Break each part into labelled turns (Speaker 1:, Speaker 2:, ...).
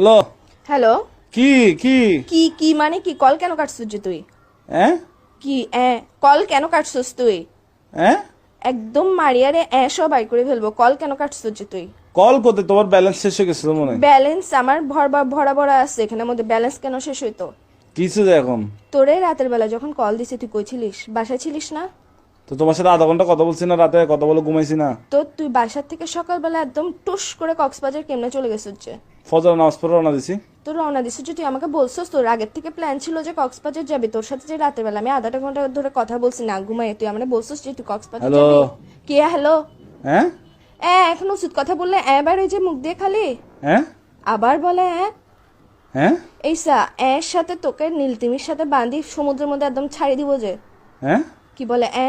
Speaker 1: Hello.
Speaker 2: Hello.
Speaker 1: কি কি?
Speaker 2: কি কি মানে কি? কল কেন কাটছিস যে তুই?
Speaker 1: হ্যাঁ
Speaker 2: কি এ? কল কেন কাটছিস তুই?
Speaker 1: হ্যাঁ
Speaker 2: একদম মারিয়ারে এ সব বাই করে ফেলব। কল কেন কাটছিস যে তুই?
Speaker 1: কল করতে তোমার ব্যালেন্স শেষ হয়ে গেছিল মনে হয়।
Speaker 2: ব্যালেন্স আমার ভরবা ভরা ভরা আছে। এখানে মধ্যে ব্যালেন্স কেন শেষ হইতো?
Speaker 1: কিছু যে এখন।
Speaker 2: তোরে রাতের বেলা যখন কল দিছি তুই কই ছিলিস বাসায় ছিলিস না?
Speaker 1: তো তোমার সাথে আধা ঘণ্টা কথা বলছি না রাতে কথা বলে ঘুমাইছি না।
Speaker 2: তো তুই বাসার থেকে সকালবেলা একদম টুস করে কক্সবাজার কেমনে চলে গেছিস যে?
Speaker 1: ফজর নামাজ পড়ে রওনা দিছি।
Speaker 2: তোর রওনা দিছিস যে তুই আমাকে বলছিস তোর। আগের থেকে প্ল্যান ছিল যে কক্সবাজার যাবি। তোর সাথে যে রাতের বেলা আমি আধাটা ঘণ্টা ধরে কথা বলছি না ঘুমাই তুই আমরা বলছিস যে তুই কক্সবাজার? যাবি? কে? হ্যালো
Speaker 1: হ্যাঁ?
Speaker 2: এ এখন উচিত কথা বললে এবার ওই যে মুখ দিয়ে খালি?
Speaker 1: হ্যাঁ?
Speaker 2: আবার বলে হ্যাঁ
Speaker 1: হ্যাঁ?
Speaker 2: এই সা এর সাথে তোকে নীলতিমির সাথে বাঁধি সমুদ্রের মধ্যে একদম ছাড়ি দিব যে।
Speaker 1: হ্যাঁ?
Speaker 2: কি বলে এ?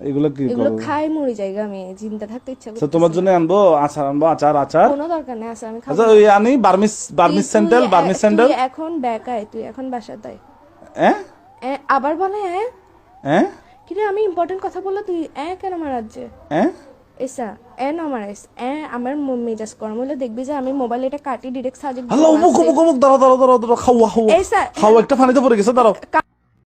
Speaker 1: এগুলো কি
Speaker 2: এগুলো খাই মরি জায়গা আমি। চিন্তা থাকতে ইচ্ছা
Speaker 1: আচ্ছা তোমার জন্য আনব? আচার আনব? আচার আচার?
Speaker 2: কোনো দরকার নেই আছে আমি খাব।
Speaker 1: আচ্ছা ওই আনি বার্মিস বার্মিস
Speaker 2: তুই-
Speaker 1: স্যান্ডেল
Speaker 2: তুই-
Speaker 1: বার্মিস
Speaker 2: তুই এখন বেকায় তুই এখন বাসা দেয়
Speaker 1: হ্যাঁ
Speaker 2: আবার বলে হ্যাঁ
Speaker 1: হ্যাঁ
Speaker 2: কিরে আমি ইম্পর্টেন্ট কথা বললে তুই এ কেন
Speaker 1: হ্যাঁ
Speaker 2: এসা এ এ আমার ম- মেজাজ গরম হলে দেখবি যে আমি মোবাইল এটা কাটি ডিরেক্ট সাজে
Speaker 1: হ্যালো অমুক অমুক অমুক দাঁড়াও দাঁড়াও দাঁড়াও দাঁড়াও খাওয়া খাওয়া। খাওয়া একটা পানিতে পড়ে গেছে দাঁড়াও।